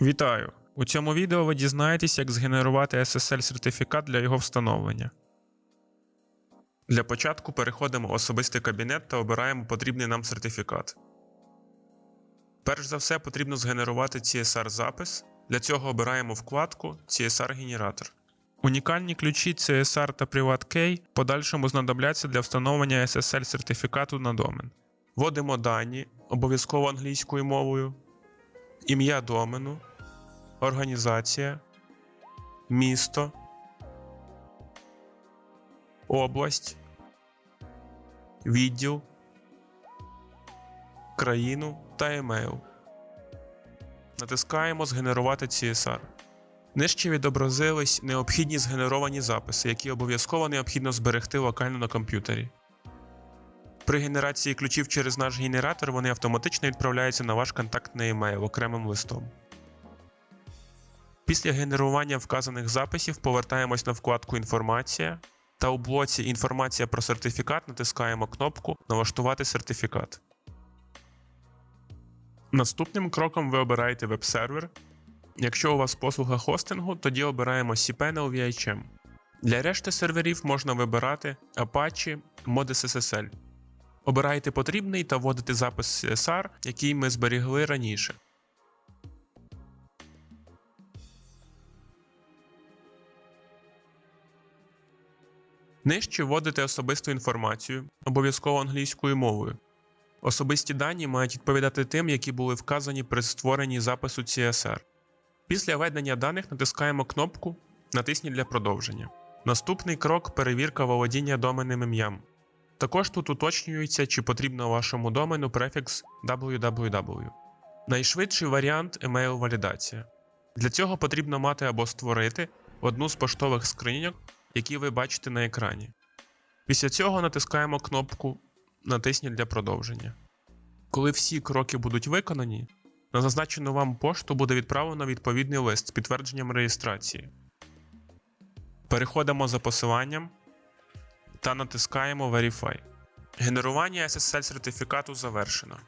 Вітаю! У цьому відео ви дізнаєтесь, як згенерувати SSL сертифікат для його встановлення. Для початку переходимо в особистий кабінет та обираємо потрібний нам сертифікат. Перш за все потрібно згенерувати CSR запис. Для цього обираємо вкладку CSR генератор. Унікальні ключі CSR та PrivatKey подальшому знадобляться для встановлення SSL сертифікату на домен. Вводимо дані, обов'язково англійською мовою, ім'я домену, організація, місто, область, відділ, країну та емейл. Натискаємо Згенерувати CSR. Нижче відобразились необхідні згенеровані записи, які обов'язково необхідно зберегти локально на комп'ютері. При генерації ключів через наш генератор вони автоматично відправляються на ваш контактний емейл окремим листом. Після генерування вказаних записів повертаємось на вкладку Інформація та у блоці Інформація про сертифікат натискаємо кнопку Налаштувати сертифікат. Наступним кроком ви обираєте веб-сервер. Якщо у вас послуга хостингу, тоді обираємо cPanel VHM. Для решти серверів можна вибирати Apache Modis SSL. Обирайте потрібний та вводите запис CSR, який ми зберігли раніше. Нижче вводите особисту інформацію, обов'язково англійською мовою. Особисті дані мають відповідати тим, які були вказані при створенні запису CSR. Після введення даних натискаємо кнопку Натисніть для продовження. Наступний крок перевірка володіння доменним ім'ям. Також тут уточнюється, чи потрібно вашому домену префікс www. Найшвидший варіант email валідація. Для цього потрібно мати або створити одну з поштових скриньок, які ви бачите на екрані. Після цього натискаємо кнопку Натисніть для продовження. Коли всі кроки будуть виконані, на зазначену вам пошту буде відправлено відповідний лист з підтвердженням реєстрації. Переходимо за посиланням та натискаємо Verify. Генерування SSL сертифікату завершено.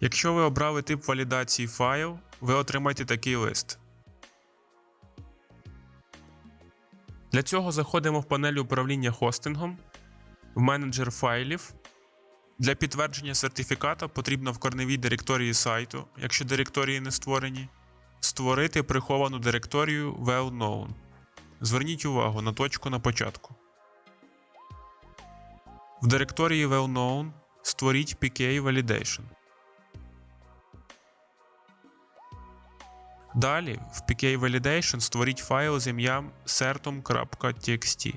Якщо ви обрали тип валідації файл, ви отримаєте такий лист. Для цього заходимо в панель управління хостингом, в менеджер файлів. Для підтвердження сертифіката потрібно в корневій директорії сайту, якщо директорії не створені, створити приховану директорію well known. Зверніть увагу на точку на початку. В директорії well known створіть PK Validation. Далі в PK Validation створіть файл з ім'ям certum.txt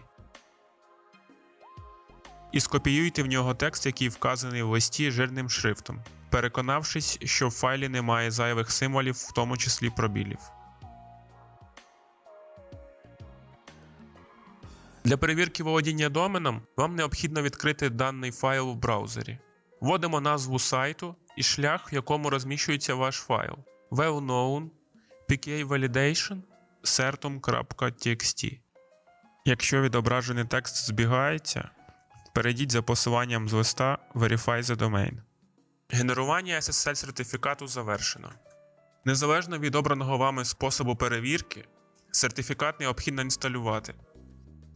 і скопіюйте в нього текст, який вказаний в листі жирним шрифтом, переконавшись, що в файлі немає зайвих символів, в тому числі пробілів. Для перевірки володіння доменом вам необхідно відкрити даний файл в браузері. Вводимо назву сайту і шлях, в якому розміщується ваш файл. well known pk certum.txt. Якщо відображений текст збігається, перейдіть за посиланням з листа Verify the domain. Генерування SSL сертифікату завершено. Незалежно від обраного вами способу перевірки, сертифікат необхідно інсталювати.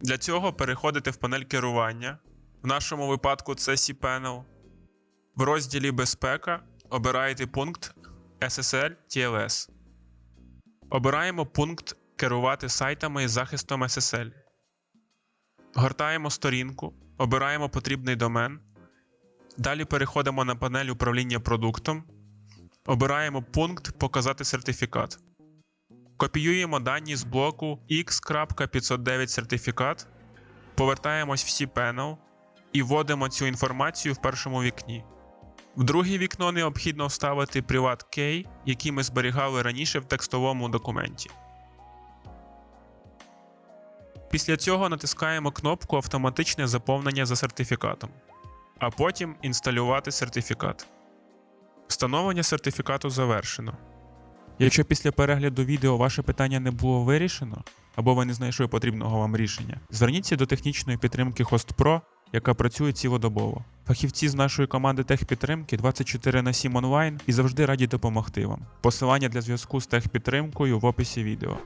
Для цього переходите в панель керування. В нашому випадку це cPanel. В розділі Безпека обираєте пункт SSL TLS. Обираємо пункт Керувати сайтами із захистом SSL. Гортаємо сторінку, обираємо потрібний домен. Далі переходимо на панель управління продуктом. Обираємо пункт Показати сертифікат. Копіюємо дані з блоку x.509 сертифікат, повертаємось в cPanel і вводимо цю інформацію в першому вікні. В друге вікно необхідно вставити PrivatKey, який ми зберігали раніше в текстовому документі. Після цього натискаємо кнопку Автоматичне заповнення за сертифікатом, а потім інсталювати сертифікат. Встановлення сертифікату завершено. Якщо після перегляду відео ваше питання не було вирішено, або ви не знайшли потрібного вам рішення, зверніться до технічної підтримки HostPro яка працює цілодобово. Фахівці з нашої команди техпідтримки 24 на 7 онлайн і завжди раді допомогти вам. Посилання для зв'язку з техпідтримкою в описі відео.